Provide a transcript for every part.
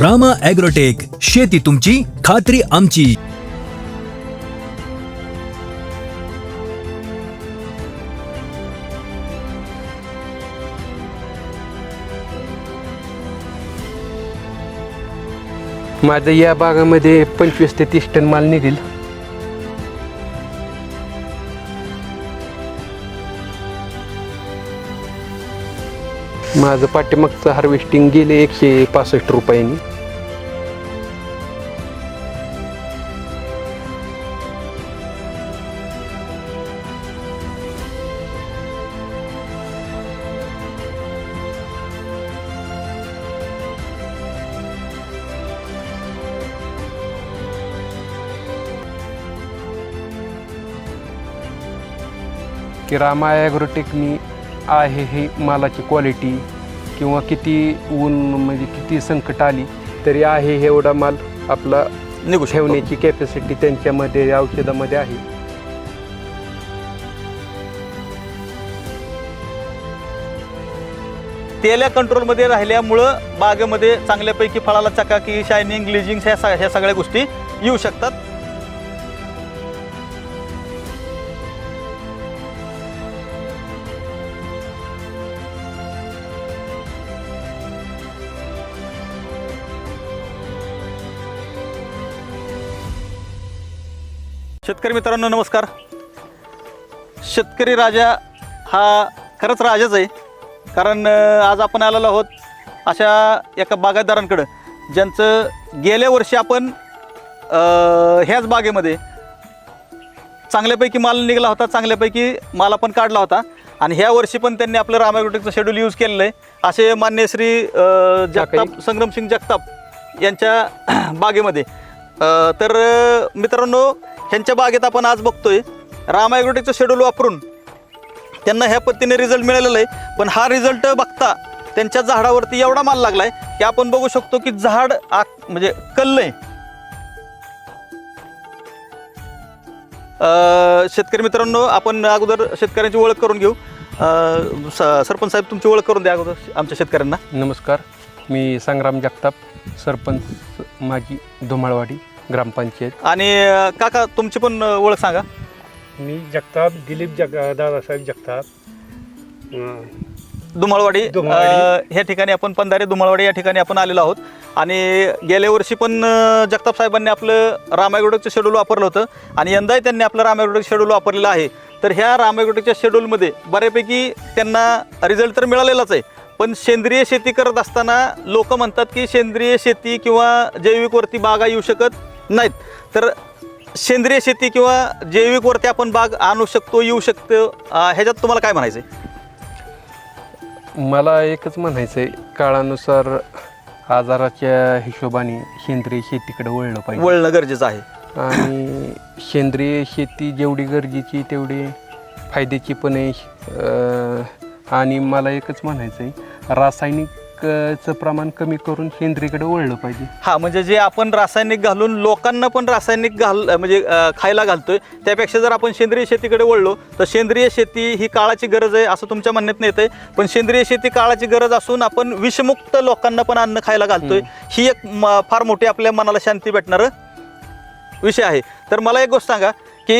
Rama agrotech शेती तुमची खात्री आमची. माझं या बागामध्ये पंचवीस ते तीस टन माल निघेल. माझं पाठीमागचं हार्वेस्टिंग गेले एकशे पासष्ट रुपयांनी. की रामा ॲग्रोटेकनी आहे ही मालाची क्वालिटी किंवा किती ऊन म्हणजे किती संकट आली तरी आहे हे एवढा माल आपला निघू. ठेवण्याची कॅपॅसिटी त्यांच्यामध्ये औषधामध्ये आहे तेल्या कंट्रोलमध्ये राहिल्यामुळं बागेमध्ये चांगल्यापैकी फळाला चकाकी शायनिंग ग्लिजिंग ह्या सगळ्या गोष्टी येऊ शकतात शेतकरी मित्रांनो नमस्कार. शेतकरी राजा हा खरंच राजाच आहे. कारण आज आपण आलेलो आहोत अशा एका बागायतदारांकडं ज्यांचं गेल्या वर्षी आपण ह्याच बागेमध्ये चांगल्यापैकी माल निघाला होता चांगल्यापैकी माल आपण काढला होता. आणि ह्या वर्षी पण त्यांनी आपलं रामायग्रोटेकचं शेड्यूल यूज केलेलं आहे. असे मान्य श्री जगताप संग्रामसिंग जगताप यांच्या बागेमध्ये. अ, तर अ, मित्रांनो ह्यांच्या बागेत आपण आज बघतोय रामायग्रोटेकचं शेड्यूल वापरून त्यांना ह्या पद्धतीने रिझल्ट मिळालेला आहे. पण हा रिझल्ट बघता त्यांच्या झाडावरती एवढा माल लागलाय की आपण बघू शकतो की झाड आक म्हणजे कल्लय अ, शेतकरी मित्रांनो आपण अगोदर शेतकऱ्यांची ओळख करून घेऊ. स- सरपंच साहेब तुमची ओळख करून द्या अगोदर आमच्या शेतकऱ्यांना. नमस्कार. मी संग्राम जगताप सरपंच माझी धुमाळवाडी. ग्रामपंचायत. आणि अ, काका तुमची पण अ, ओळख सांगा. मी जगताप दिलीप जग दादासाहेब जगताप. अं, दुमाळवाडी दुमाळवाडी. अ, ह्या ठिकाणी आपण पंधारे दुमाळवाडी या ठिकाणी आपण आलेलो आहोत. आणि गेल्या वर्षी पण अ, जगताप साहेबांनी आपलं रामायगडचं शेड्यूल वापरलं होतं. आणि यंदाही त्यांनी आपलं रामायगडचं शेड्यूल वापरलेलं आहे. तर ह्या रामायगडच्या शेड्यूलमध्ये बऱ्यापैकी त्यांना रिझल्ट तर मिळालेलाच आहे. पण सेंद्रिय शेती करत असताना लोक म्हणतात की सेंद्रिय शेती किंवा जैविकवरती बागा येऊ शकत नाहीत. तर सेंद्रिय शेती किंवा जैविकवरती आपण बाग आणू शकतो येऊ शकतो. अ, ह्याच्यात तुम्हाला काय म्हणायचं आहे मला एकच म्हणायचं आहे काळानुसार आजाराच्या हिशोबाने सेंद्रिय शेतीकडे वळलं पाहिजे. वळणं गरजेचं आहे. आणि सेंद्रिय शेती जेवढी गरजेची तेवढी फायद्याची पण आहे. अं, आणि मला एकच म्हणायचं आहे रासायनिकचं प्रमाण कमी करून सेंद्रियकडे वळलं पाहिजे. हा म्हणजे जे आपण रासायनिक घालून लोकांना पण रासायनिक घाल म्हणजे अं, खायला घालतोय त्यापेक्षा जर आपण सेंद्रिय शेतीकडे वळलो तर सेंद्रिय शेती ही काळाची गरज आहे असं तुमच्या म्हणण्यात येत आहे पण सेंद्रिय शेती काळाची गरज असून आपण विषमुक्त लोकांना पण अन्न खायला घालतोय. ही एक म- फार मोठी आपल्या मनाला शांती भेटणारं विषय आहे. तर मला एक गोष्ट सांगा की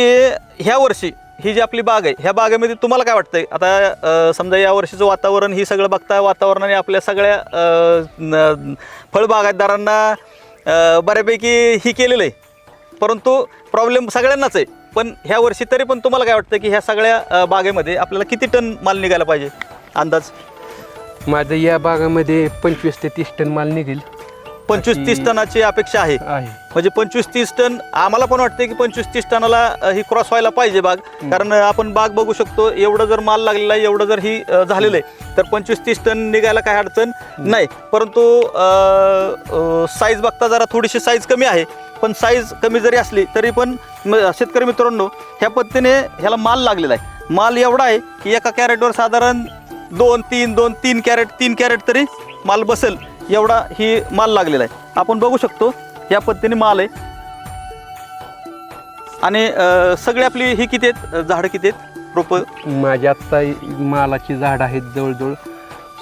ह्या वर्षी ही जी आपली बाग आहे ह्या बागेमध्ये तुम्हाला काय वाटतंय? आता समजा या वर्षीचं वातावरण ही सगळं बघता वातावरणाने आपल्या सगळ्या न- फळबागायतदारांना बऱ्यापैकी ही केलेलं आहे. परंतु प्रॉब्लेम सगळ्यांनाच आहे. पण ह्या वर्षी तरी पण तुम्हाला काय वाटतं की ह्या सगळ्या बागेमध्ये आपल्याला किती टन माल निघायला पाहिजे? अंदाज? माझं या बागामध्ये पंचवीस ते तीस टन माल निघेल. पंचवीस तीस टनाची अपेक्षा आहे. आहे. म्हणजे पंचवीस तीस टन आम्हाला पण वाटतं की पंचवीस तीस टनाला अ, ही क्रॉस व्हायला पाहिजे बाग. कारण अ, आपण बाग बघू शकतो एवढं जर माल लागलेला आहे एवढं जर ही अ, झालेलं आहे तर पंचवीस तीस टन निघायला काही अडचण नाही. परंतु साईज बघता जरा थोडीशी साईज कमी आहे. पण साईज कमी जरी असली तरी पण म- शेतकरी मित्रांनो ह्या पद्धतीने ह्याला माल लागलेला आहे. माल एवढा आहे की एका कॅरेटवर साधारण दोन तीन दोन तीन कॅरेट तीन कॅरेट तरी माल बसेल. एवढा ही माल लागलेला आहे. आपण बघू शकतो या पद्धतीने माल आहे. आणि सगळी आपली ही किती आहेत? झाडं किती आहेत? रोपं? माझी आत्ता मालाची झाड आहेत जवळजवळ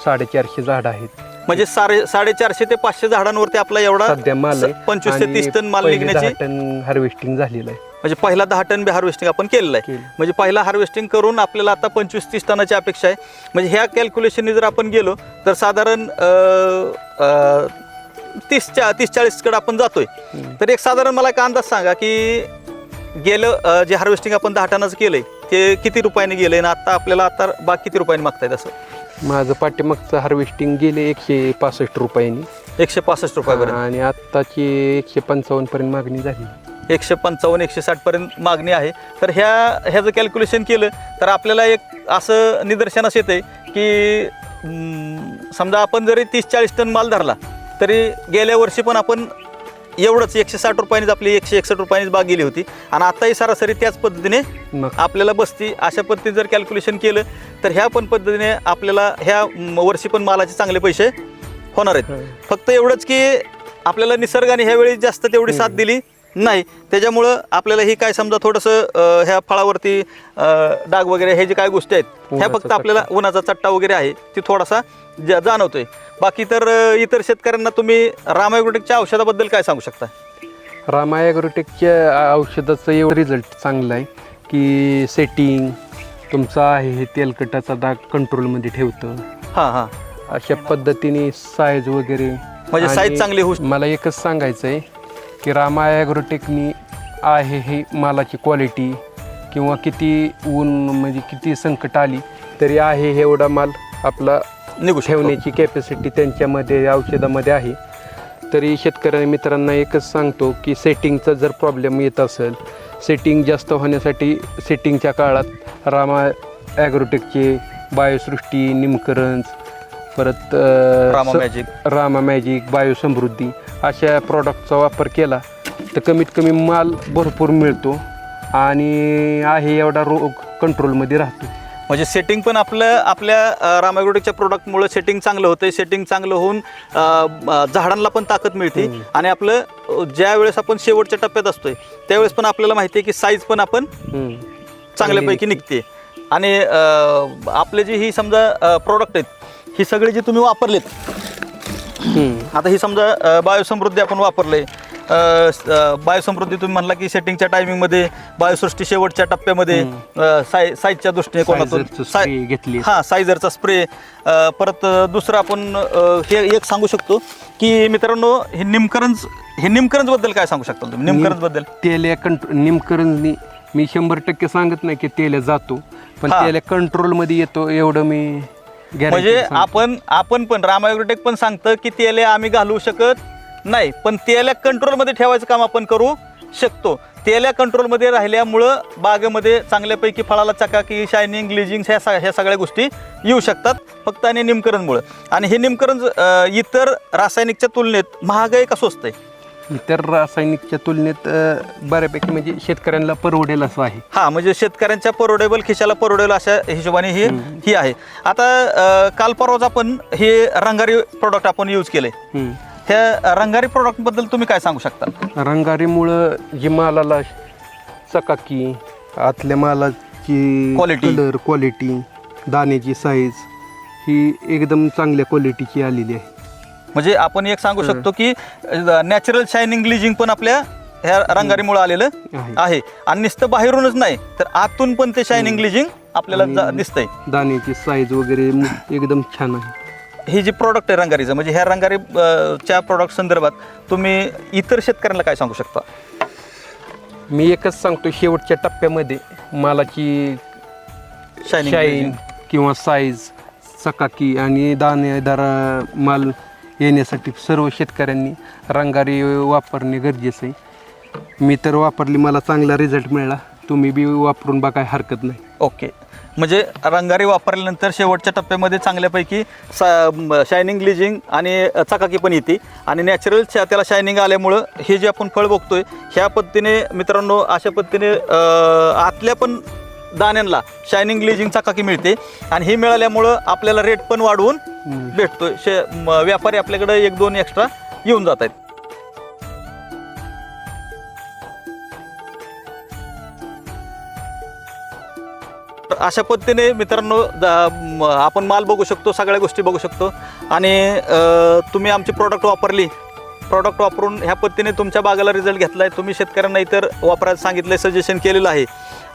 साडेचारशे झाड आहेत. म्हणजे साडे साडेचारशे ते पाचशे झाडांवरती आपला एवढा सध्या माल पंचवीस ते तीस टन माल निघण्याची टन हार्वेस्टिंग झालेलं आहे. म्हणजे पहिला दहा टन बी हार्वेस्टिंग आपण केलेलं आहे. केलं. म्हणजे पहिला हार्वेस्टिंग करून आपल्याला आता पंचवीस तीस टनाची अपेक्षा आहे. म्हणजे ह्या कॅल्क्युलेशनने जर आपण गेलो तर साधारण तीस चा तीस चाळीसकडे आपण जातोय. तर एक साधारण मला एक अंदाज सांगा की गेलं अं, जे हार्वेस्टिंग आपण दहा टनाचं केलंय ते किती रुपयाने गेलंय? ना आता आपल्याला आता बाग किती रुपयाने मागतायत असं? माझं पाठीमागचं हार्वेस्टिंग गेले एकशे पासष्ट रुपयांनी. एकशे पासष्ट रुपयापर्यंत. आणि आत्ताची एकशे पंचावन्न पर्यंत मागणी झाली. एकशे पंचावन्न एकशे साठ पर्यंत मागणी आहे. तर ह्या ह्याचं कॅल्क्युलेशन केलं तर आपल्याला एक असं निदर्शनास येते की समजा आपण जरी तीस चाळीस टन माल धरला तरी गेल्या वर्षी पण आपण एवढंच एकशे साठ रुपयांनीच आपली एकशे एकसष्ट रुपयांनीच बाग गेली होती. आणि आताही सरासरी त्याच पद्धतीने आपल्याला बसती. अशा पद्धतीने जर कॅल्क्युलेशन केलं तर ह्या पण पद्धतीने आपल्याला ह्या वर्षी पण मालाचे चांगले पैसे होणार आहेत. हं. फक्त एवढंच की आपल्याला निसर्गाने ह्यावेळी जास्त तेवढी साथ दिली नाही त्याच्यामुळं आपल्याला ही काय समजा थोडंसं अं, ह्या फळावरती अं, डाग वगैरे हे जे काय गोष्टी आहेत ह्या फक्त आपल्याला उन्हाचा चट्टा वगैरे आहे ती थोडासा जा- जाणवतोय. बाकी तर अं, इतर शेतकऱ्यांना तुम्ही रामायग्रोटेकच्या औषधाबद्दल काय सांगू शकता? रामा ॲग्रोटेकच्या औषधाचं एवढं रिझल्ट चांगला आहे की सेटिंग तुमचा आहे हे तेलकटाचा डाग कंट्रोलमध्ये ठेवतं. हां हां. अशा पद्धतीने साईज वगैरे म्हणजे आणि size चांगली होऊ मला एकच सांगायचं आहे की रामा ॲग्रोटेकनी आहे ही मालाची क्वालिटी किंवा किती ऊन म्हणजे किती संकट आली तरी आहे हे एवढा माल आपला निघू ठेवण्याची कॅपॅसिटी त्यांच्यामध्ये औषधामध्ये आहे. तरी शेतकऱ्या मित्रांना एकच सांगतो की सेटिंगचा जर प्रॉब्लेम येत असेल सेटिंग जास्त होण्यासाठी सेटिंगच्या काळात रामा ॲग्रोटेकचे बायोसृष्टी निमकरंज परत रामा मॅजिक. रामा मॅजिक बायोसमृद्धी अशा प्रॉडक्टचा वापर केला तर कमीत कमी माल भरपूर मिळतो आणि आहे एवढा रोग कंट्रोलमध्ये राहतो म्हणजे सेटिंग पण आपलं आपल्या रामायग्रोटेकच्या प्रोडक्टमुळे सेटिंग चांगलं होतं सेटिंग चांगलं होऊन झाडांना पण ताकद मिळते आणि आपलं ज्या वेळेस आपण शेवटच्या टप्प्यात असतोय त्यावेळेस पण आपल्याला माहिती आहे की साईज पण आपण. चांगल्यापैकी निघते आणि आपले जे ही समजा प्रोडक्ट आहेत ही सगळी जी तुम्ही वापरलेत. आता ही समजा अ, बायोसमृद्धी आपण वापरले अ, स- अ, बायोसमृद्धी तुम्ही म्हणला की सेटिंगच्या टायमिंगमध्ये बायोसृष्टी शेवटच्या टप्प्यामध्ये अ, साय साईजच्या साय- spray घेतली. हा सायझरचा स्प्रे परत अ, दुसरं आपण अ, हे एक सांगू शकतो की मित्रांनो हे निमकरंज हे निमकरंजबद्दल काय सांगू शकता तुम्ही निमकरंजबद्दल तेल्या कंट्रो निमकरंजनी मी शंभर टक्के सांगत नाही की तेल्या जातो पण हा. तेल्या कंट्रोलमध्ये येतो एवढं मी guarantee म्हणजे सांगतो. आपण आपण पण रामायोटेक पण सांगतं की तेले आम्ही घालू शकत नाही. पण तेल्या कंट्रोलमध्ये ठेवायचं काम आपण करू शकतो. तेल्या कंट्रोलमध्ये राहिल्यामुळं बागेमध्ये चांगल्यापैकी फळाला चकाकी शायनिंग ग्लिजिंग ह्या सा- ह्या सगळ्या गोष्टी येऊ शकतात. फक्त आणि निमकरणमुळं. आणि हे निमकरण अं, इतर रासायनिकच्या तुलनेत महाग आहे का स्वस्त आहे? इतर रासायनिकच्या तुलनेत अं, बऱ्यापैकी म्हणजे शेतकऱ्यांना परवडेल असं आहे. हा म्हणजे शेतकऱ्यांच्या परवडेबल खिशाला परवडेल अशा हिशोबाने ही ही आहे. आता अं, काल परवाच आपण हे रंगारी प्रोडक्ट आपण यूज केले. हम्म. ह्या रंगारी प्रोडक्टबद्दल तुम्ही काय सांगू शकता? रंगारीमुळं जी मालाला चकाकी आतल्या मालाची Quality. कलर क्वालिटी दाण्याची साईज ही एकदम चांगल्या क्वालिटीची आलेली आहे. म्हणजे आपण एक सांगू शकतो की नॅचरल शायनिंग ग्लिजिंग पण आपल्या ह्या रंगारीमुळे आलेलं आहे. आणि नुसतं बाहेरूनच नाही तर आतून पण ते शायनिंग ग्लिजिंग आपल्याला दिसतंय. दाण्याची साईज वगैरे एकदम छान आहे. हे जे प्रॉडक्ट आहे रंगारीचं म्हणजे ह्या रंगारी च्या प्रॉडक्ट संदर्भात तुम्ही इतर शेतकऱ्यांना काय सांगू शकता? मी एकच सांगतो शेवटच्या टप्प्यामध्ये मालाची शाईन किंवा साईज चकाकी आणि दाणेदार माल येण्यासाठी सर्व शेतकऱ्यांनी रंगारी वापरणे गरजेचं आहे. मी तर वापरली मला चांगला रिझल्ट मिळाला. तुम्ही बी वापरून बघाय हरकत नाही. ओके. म्हणजे रंगारी वापरल्यानंतर शेवटच्या टप्प्यामध्ये चांगल्यापैकी सा शायनिंग ग्लिजिंग आणि चकाकी पण येते. आणि नॅचरल त्याला शायनिंग आल्यामुळं हे जे आपण फळ बघतोय ह्या पद्धतीने मित्रांनो अशा पद्धतीने आतल्या पण दाण्यांना शायनिंग ग्लिजिंग चकाकी मिळते. आणि हे मिळाल्यामुळं आपल्याला रेट पण वाढवून भेटतोय. शे म- व्यापारी आपल्याकडे एक दोन एक्स्ट्रा येऊन जात आहेत. अशा पद्धतीने मित्रांनो द- म, आपण माल बघू शकतो सगळ्या गोष्टी बघू शकतो. आणि अ, तुम्ही आमची प्रॉडक्ट वापरली प्रॉडक्ट वापरून ह्या पद्धतीने तुमच्या बागाला रिझल्ट घेतला आहे तुम्ही शेतकऱ्यांना इतर वापरायला सांगितलं सजेशन केलेलं आहे.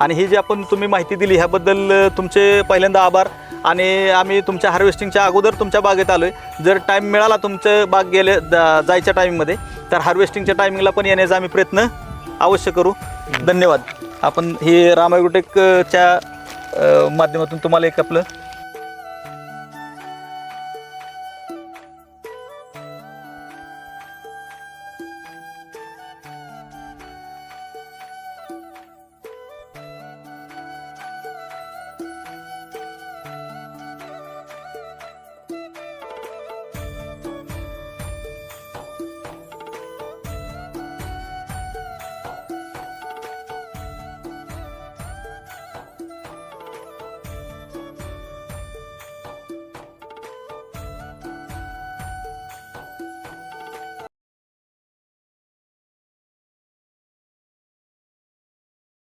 आणि ही जी आपण तुम्ही माहिती दिली ह्याबद्दल तुमचे पहिल्यांदा आभार. आणि आम्ही तुमच्या हार्वेस्टिंगच्या अगोदर तुमच्या बागेत आलो आहे जर टाईम मिळाला तुमचं बाग गेले जायच्या टायमिंगमध्ये तर हार्वेस्टिंगच्या टायमिंगला पण येण्याचा आम्ही प्रयत्न अवश्य करू. धन्यवाद. आपण हे रामायग्रोटेकच्या माध्यमातून तुम्हाला एक आपलं